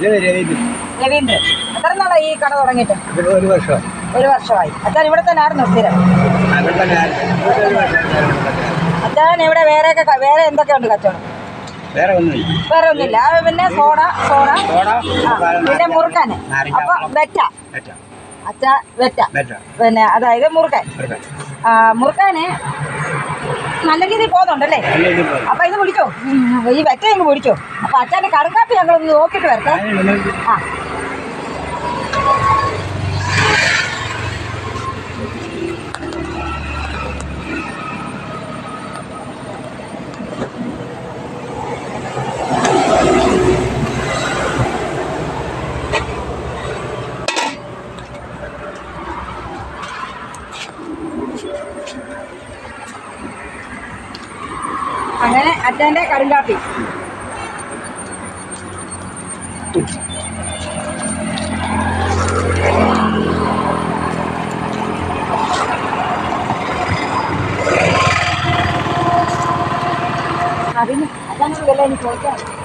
രവീന്ദ്രൻ എത്ര നാളായി ഈ കട തുടങ്ങിയിട്ട്? ഒരു വർഷം. ഒരു വർഷമായി. അച്ഛൻ ഇവിടെ തന്നെ ആയിരുന്നു സ്ഥിരം അച്ഛൻ ഇവിടെ വേറെ വേറെ എന്തൊക്കെയുണ്ട് കച്ചവടം? വേറെ ഒന്നുമില്ല. വേറെ ഒന്നുമില്ല. പിന്നെ സോഡ സോഡ. പിന്നെ മുറുക്കാന് അപ്പൊ വെറ്റ. അച്ഛ വെറ്റ. പിന്നെ അതായത് മുറുക്കൻ. മുറുക്കാന് നല്ല രീതിയിൽ പോകുന്നുണ്ടല്ലേ. അപ്പൊ ഇത് പിടിച്ചോ ഈ വെറ്റ ഇങ്ങ് പിടിച്ചോ. അപ്പൊ അച്ഛന്റെ കടുക്കാപ്പി ഞങ്ങളൊന്ന് നോക്കിയിട്ട് വരട്ടെ. ആ. അങ്ങനെ അച്ഛന്റെ കടുങ്കാപ്പി അതിന് അതാണ് വല്ല എനിക്ക് ചോദിക്കാം